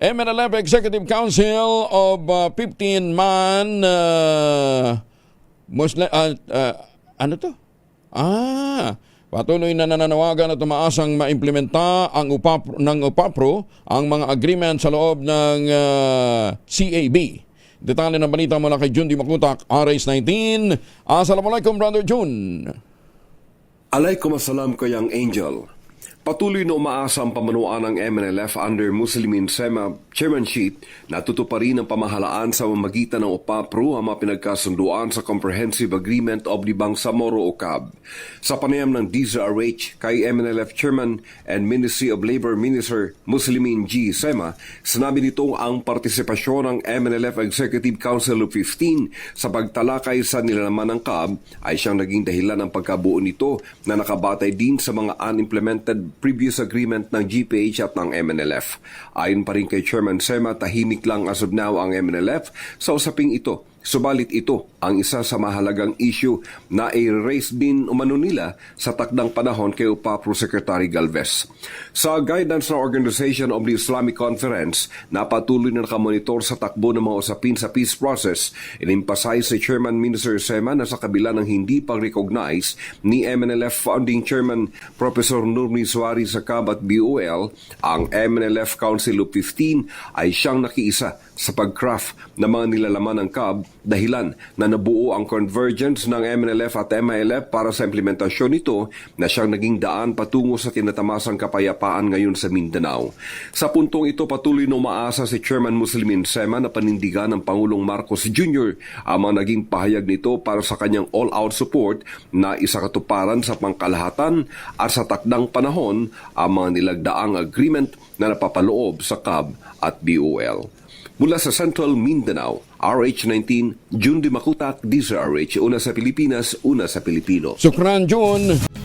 MNLF Executive Council of uh, 15-man uh, Muslim... uh, uh, ano to? Ah, patuloy na nananawagan at tumaasang maimplementa ang UPAP, ng UPAPRO ang mga agreement sa loob ng uh, CAB. Detalye ng balita mula kay Jun Di Makutak, RS19. Assalamualaikum, Brother Jun. Alaykum assalam kayang Angel. Patuloy na umaasa ang pamanuan ng MNLF under Muslimin SEMA chairmanship na tutuparin ang pamahalaan sa mamagitan ng UPAPRO ang mga pinagkasunduan sa Comprehensive Agreement of the Bangsamoro o CAB. Sa panayam ng DZRH kay MNLF Chairman and Ministry of Labor Minister Muslimin G. SEMA, sinabi nito ang partisipasyon ng MNLF Executive Council of 15 sa pagtalakay sa nilalaman ng CAB ay siyang naging dahilan ng pagkabuo nito na nakabatay din sa mga unimplemented previous agreement ng GPH at ng MNLF. Ayon pa rin kay Chairman Sema, tahimik lang as of now ang MNLF sa usaping ito. Subalit ito ang isa sa mahalagang issue na i-raise din umano nila sa takdang panahon kay UPAPRO Secretary Galvez. Sa guidance ng Organization of the Islamic Conference na patuloy na nakamonitor sa takbo ng mga usapin sa peace process, inimpasay si Chairman Minister Sema na sa kabila ng hindi pag-recognize ni MNLF Founding Chairman Professor Nurmi Suarez sa CAB at BOL, ang MNLF Council of 15 ay siyang nakiisa sa pag-craft ng mga nilalaman ng CAB dahilan na nabuo ang convergence ng MNLF at MILF para sa implementasyon nito na siyang naging daan patungo sa tinatamasang kapayapaan ngayon sa Mindanao. Sa puntong ito patuloy na umaasa si Chairman Muslimin Sema na panindigan ng Pangulong Marcos Jr. ang mga naging pahayag nito para sa kanyang all-out support na isakatuparan sa pangkalahatan at sa takdang panahon ang mga nilagdaang agreement na napapaloob sa CAB at BOL. Mula sa Central Mindanao, RH19, June Di Makutak, DZRH, una sa Pilipinas, una sa Pilipino. Sukran, Jun.